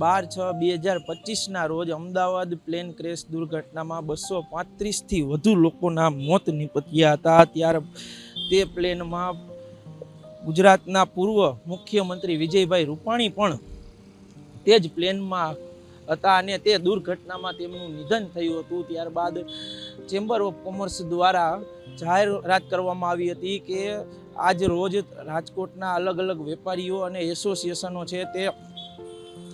બાર છ બે હજાર પચીસના રોજ અમદાવાદ પ્લેન ક્રેશ દુર્ઘટનામાં બસો પાંત્રીસથી વધુ લોકોના મોત નિપજ્યા હતા. ત્યારે તે પ્લેનમાં ગુજરાતના પૂર્વ મુખ્યમંત્રી વિજયભાઈ રૂપાણી પણ તે જ પ્લેનમાં હતા અને તે દુર્ઘટનામાં તેમનું નિધન થયું હતું. ત્યારબાદ ચેમ્બર ઓફ કોમર્સ દ્વારા જાહેરાત કરવામાં આવી હતી કે આજ રોજ રાજકોટના અલગ અલગ વેપારીઓ અને એસોસિએશનો છે તે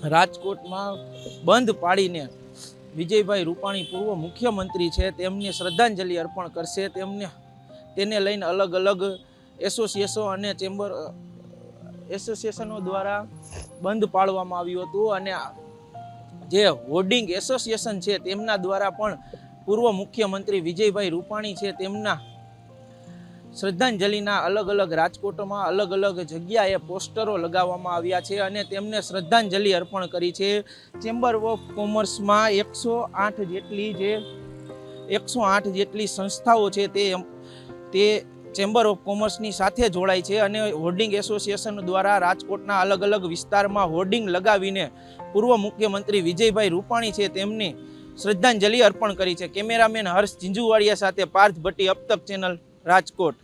રાજકોટમાં બંધ પાડીને વિજયભાઈ રૂપાણી પૂર્વ મુખ્યમંત્રી છે, તેમને શ્રદ્ધાંજલિ અર્પણ કરશે, તેમને, તેને લઈને અલગ અલગ એસોસિએશનો અને ચેમ્બર એસોસિએશનો દ્વારા બંધ પાડવામાં આવ્યું હતું અને જે હોર્ડિંગ એસોસિએશન છે, તેમના દ્વારા પણ પૂર્વ મુખ્યમંત્રી વિજયભાઈ રૂપાણી છે, તેમના શ્રદ્ધાંજલિના અલગ અલગ રાજકોટમાં અલગ અલગ જગ્યાએ પોસ્ટરો લગાવવામાં આવ્યા છે અને તેમને શ્રદ્ધાંજલિ અર્પણ કરી છે. ચેમ્બર ઓફ કોમર્સમાં એકસો આઠ જેટલી જે એકસો આઠ જેટલી સંસ્થાઓ છે તે તે ચેમ્બર ઓફ કોમર્સની સાથે જોડાય છે અને હોર્ડિંગ એસોસિએશન દ્વારા રાજકોટના અલગ અલગ વિસ્તારમાં હોર્ડિંગ લગાવીને પૂર્વ મુખ્યમંત્રી વિજયભાઈ રૂપાણી છે તેમની શ્રદ્ધાંજલિ અર્પણ કરી છે. કેમેરામેન હર્ષ ઝીંઝુવાડિયા સાથે પાર્થ ભટ્ટી અપ્તક ચેનલ રાજકોટ.